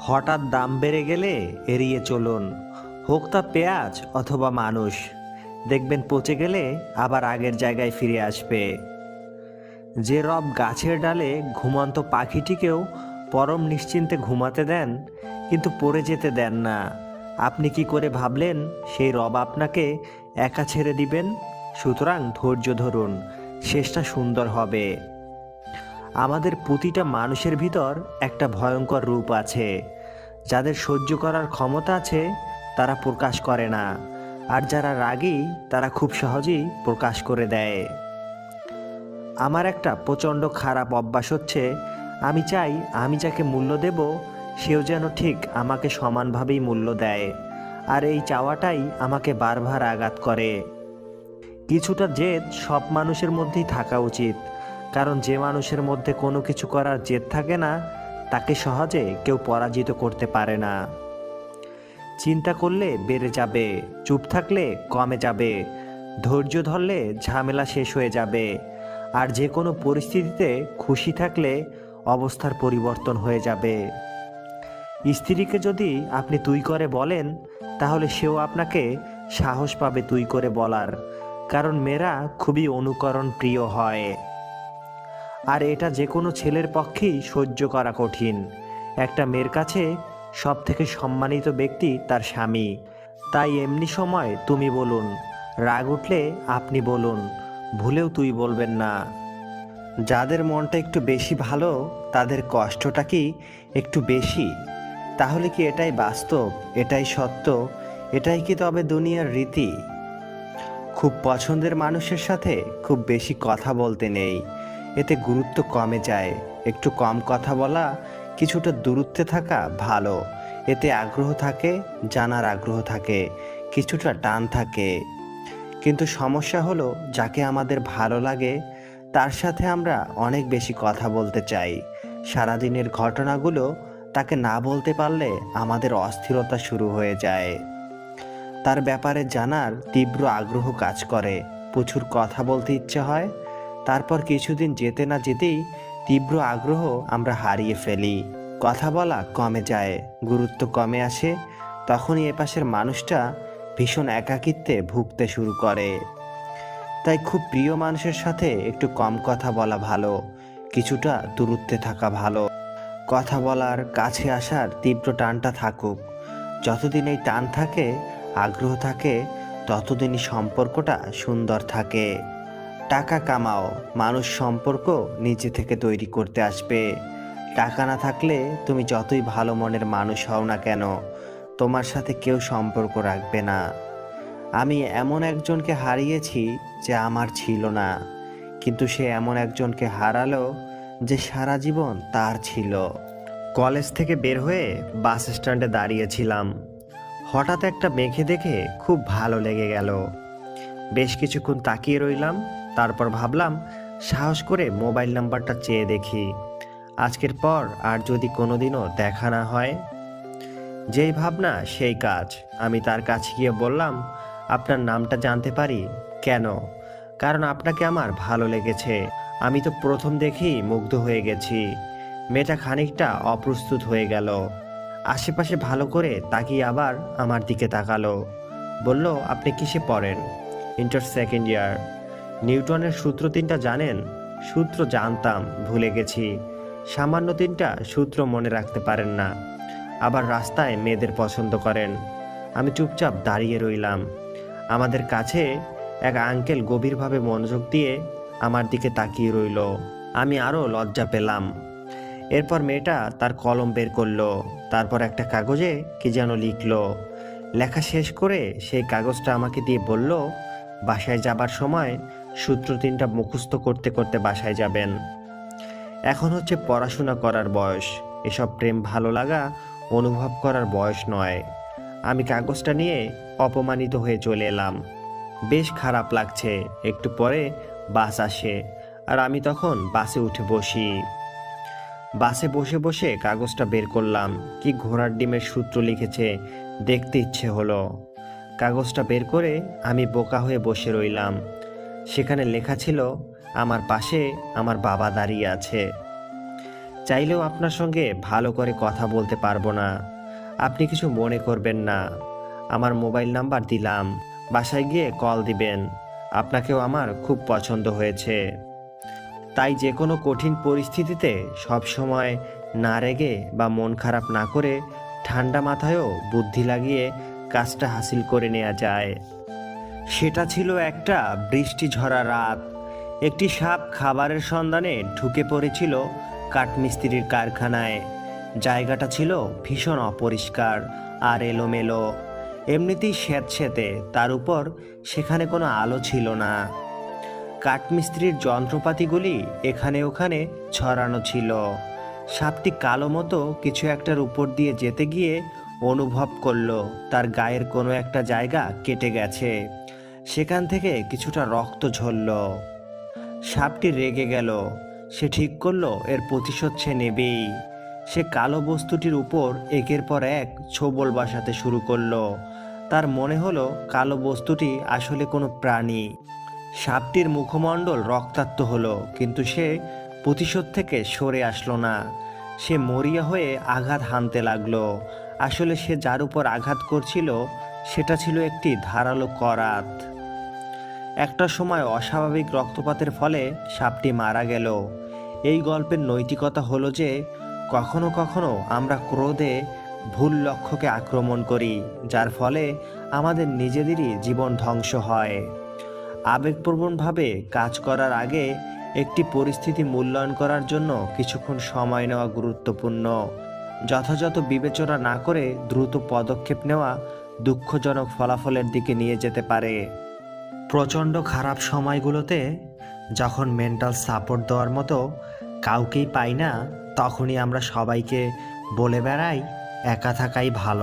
হঠাৎ দাম বেড়ে গেলে এড়িয়ে চলুন। হোক তা পেঁয়াজ অথবা মানুষ। দেখবেন পচে গেলে আবার আগের জায়গায় ফিরে আসবে। যে রব গাছের ডালে ঘুমন্ত পাখিটিকেও পরম নিশ্চিন্তে ঘুমাতে দেন, কিন্তু পড়ে যেতে দেন না। আপনি কি করে ভাবলেন সেই রব আপনাকে একা ছেড়ে দিবেন? সুতরাং ধৈর্য ধরুন, শেষটা সুন্দর হবে। আমাদের প্রতিটা মানুষের ভিতর একটা ভয়ঙ্কর রূপ আছে। যাদের সহ্য করার ক্ষমতা আছে, তারা প্রকাশ করে না। আর যারা রাগী, তারা খুব সহজেই প্রকাশ করে দেয়। আমার একটা প্রচণ্ড খারাপ অভ্যাস হচ্ছে, আমি চাই আমি যাকে মূল্য দেব, সেও যেন ঠিক আমাকে সমানভাবেই মূল্য দেয়। আর এই চাওয়াটাই আমাকে বারবার আঘাত করে। কিছুটা জেদ সব মানুষের মধ্যেই থাকা উচিত। কারণ যে মানুষের মধ্যে কোনো কিছু করার জেদ থাকে না, তাকে সহজে কেউ পরাজিত করতে পারে না। চিন্তা করলে বেড়ে যাবে, চুপ থাকলে কমে যাবে, ধৈর্য ধরলে ঝামেলা শেষ হয়ে যাবে, আর যে কোনো পরিস্থিতিতে খুশি থাকলে অবস্থার পরিবর্তন হয়ে যাবে। স্ত্রীকে যদি আপনি তুই করে বলেন, তাহলে সেও আপনাকে সাহস পাবে তুই করে বলার, কারণ মেয়েরা খুবই অনুকরণ প্রিয় হয়। আর এটা যে কোনো ছেলের পক্ষেই সহ্য করা কঠিন। একটা মেয়ের কাছে সব থেকে সম্মানিত ব্যক্তি তার স্বামী। তাই এমনি সময় তুমি বলুন, রাগ উঠলে আপনি বলুন, ভুলেও তুই বলবেন না। যাদের মনটা একটু বেশি ভালো, তাদের কষ্টটা কি একটু বেশি? তাহলে কি এটাই বাস্তব, এটাই সত্য, এটাই কি তবে দুনিয়ার রীতি? খুব পছন্দের মানুষের সাথে খুব বেশি কথা বলতে নেই। এতে গুরুত্ব কমে যায়। একটু কম কথা বলা, কিছুটা দূরত্বে থাকা ভালো। এতে আগ্রহ থাকে, জানার আগ্রহ থাকে, কিছুটা টান থাকে। কিন্তু সমস্যা হলো, যাকে আমাদের ভালো লাগে, তার সাথে আমরা অনেক বেশি কথা বলতে চাই। সারাদিনের ঘটনাগুলো তাকে না বলতে পারলে আমাদের অস্থিরতা শুরু হয়ে যায়। তার ব্যাপারে জানার তীব্র আগ্রহ কাজ করে। প্রচুর কথা বলতে ইচ্ছে হয় তারপর কিছুদিন যেতে না যেতেই তীব্র আগ্রহ আমরা হারিয়ে ফেলি। কথা বলা কমে যায়, গুরুত্ব কমে আসে, তখনই এপাশের মানুষটা ভীষণ একাকিত্বে ভুগতে শুরু করে। তাই খুব প্রিয় মানুষের সাথে একটু কম কথা বলা ভালো, কিছুটা দূরত্বে থাকা ভালো। কথা বলার কাছে আসার তীব্র টানটা থাকুক। যতদিন এই টান থাকে, আগ্রহ থাকে, ততদিনই সম্পর্কটা সুন্দর থাকে। টাকা কামাও, মানুষ সম্পর্ক নিজে থেকে তৈরি করতে আসবে। টাকা না থাকলে তুমি যতই ভালো মনের মানুষ হও না কেন, তোমার সাথে কেউ সম্পর্ক রাখবে না। আমি এমন একজনকে হারিয়েছি যে আমার ছিল না, কিন্তু সে এমন একজনকে হারালো যে সারা জীবন তার ছিল। কলেজ থেকে বের হয়ে বাস স্ট্যান্ডে দাঁড়িয়েছিলাম। হঠাৎ একটা মেঘে দেখে খুব ভালো লেগে গেল। বেশ কিছুক্ষণ তাকিয়ে রইলাম তারপর ভাবলাম, সাহস করে মোবাইল নাম্বারটা চেয়ে দেখি। আজকের পর আর যদি কোনোদিনও দেখা না হয়? যেই ভাবনা, সেই কাজ। আমি তার কাছে গিয়ে বললাম, আপনার নামটা জানতে পারি? কেন? কারণ আপনাকে আমার ভালো লেগেছে। আমি তো প্রথম দেখেই মুগ্ধ হয়ে গেছি। মেয়েটা খানিকটা অপ্রস্তুত হয়ে গেল। আশেপাশে ভালো করে তাকিয়ে আবার আমার দিকে তাকালো। বলল, আপনি কিসে পড়েন? ইন্টার সেকেন্ড ইয়ার নিউটনের সূত্র তিনটা জানেন? সূত্র জানতাম, ভুলে গেছি। সামান্য তিনটা সূত্র মনে রাখতে পারেন না। আবার রাস্তায় মেয়েদের পছন্দ করেন। আমি চুপচাপ দাঁড়িয়ে রইলাম। আমাদের কাছে এক আঙ্কেল গভীরভাবে মনোযোগ দিয়ে আমার দিকে তাকিয়ে রইল। আমি আরও লজ্জা পেলাম। এরপর মেয়েটা তার কলম বের করল। তারপর একটা কাগজে কি যেন লিখলো। লেখা শেষ করে সেই কাগজটা আমাকে দিয়ে বলল, বাসায় যাবার সময় সূত্র তিনটা মুখস্থ করতে করতে বাসায় যাবেন। এখন হচ্ছে পড়াশোনা করার বয়স। এসব প্রেম ভালো লাগা, অনুভব করার বয়স নয়। আমি কাগজটা নিয়ে অপমানিত হয়ে চলে এলাম। বেশ খারাপ লাগছে। একটু পরে বাস আসে আর আমি তখন বাসে উঠে বসি। বাসে বসে বসে কাগজটা বের করলাম। কি ঘোড়ার ডিমের সূত্র লিখেছে দেখতে ইচ্ছে হলো। কাগজটা বের করে আমি বোকা হয়ে বসে রইলাম। সেখানে লেখা ছিল, আমার পাশে আমার বাবা দাঁড়িয়ে আছে। চাইলেও আপনার সঙ্গে ভালো করে কথা বলতে পারব না। আপনি কিছু মনে করবেন না। আমার মোবাইল নাম্বার দিলাম। বাসায় গিয়ে কল দিবেন। আপনাকেও আমার খুব পছন্দ হয়েছে। তাই যে কোনো কঠিন পরিস্থিতিতে সবসময় না রেগে বা মন খারাপ না করে ঠান্ডা মাথায়ও বুদ্ধি লাগিয়ে কাজটা হাসিল করে নেওয়া যায়। সেটা ছিল একটা বৃষ্টি ঝরা রাত। একটি সাপ খাবারের সন্ধানে ঢুকে পড়েছিল কাঠমিস্ত্রির কারখানায়। জায়গাটা ছিল ভীষণ অপরিষ্কার আর এলোমেলো। এমনিতেই স্যাঁতস্যাঁতে তার উপর সেখানে কোনো আলো ছিল না। কাঠমিস্ত্রির যন্ত্রপাতিগুলি এখানে ওখানে ছড়ানো ছিল। সাপটি কালো মতো কিছু একটার উপর দিয়ে যেতে গিয়ে অনুভব করল, তার গায়ের কোনো একটা জায়গা কেটে গেছে। সেখান থেকে কিছুটা রক্ত ঝরল। সাপটি রেগে গেল। সে ঠিক করল, এর প্রতিশোধ সে নেবেই। সে কালো বস্তুটির উপর একের পর এক ছোবল বাসাতে শুরু করল। তার মনে হলো, কালো বস্তুটি আসলে কোনো প্রাণী। সাপটির মুখমণ্ডল রক্তাক্ত হলো, কিন্তু সে প্রতিশোধ থেকে সরে আসলো না। সে মরিয়া হয়ে আঘাত হানতে লাগল। আসলে সে যার উপর আঘাত করছিল, সেটা ছিল একটি ধারালো করাত। একটা সময় অস্বাভাবিক রক্তপাতের ফলে সাপটি মারা গেল। এই গল্পের নৈতিকতা হলো যে, কখনো কখনো আমরা ক্রোধে ভুল লক্ষ্যকে আক্রমণ করি, যার ফলে আমাদের নিজেদেরই জীবন ধ্বংস হয়। আবেগপ্রবণভাবে কাজ করার আগে একটি পরিস্থিতি মূল্যায়ন করার জন্য কিছুক্ষণ সময় নেওয়া গুরুত্বপূর্ণ। যথাযথ বিবেচনা না করে দ্রুত পদক্ষেপ নেওয়া দুঃখজনক ফলাফলের দিকে নিয়ে যেতে পারে। প্রচণ্ড খারাপ সময়গুলোতে যখন মেন্টাল সাপোর্ট দেওয়ার মতো কাউকেই পাই না, তখনই আমরা সবাইকে বলে বেড়াই, একা থাকাই ভালো।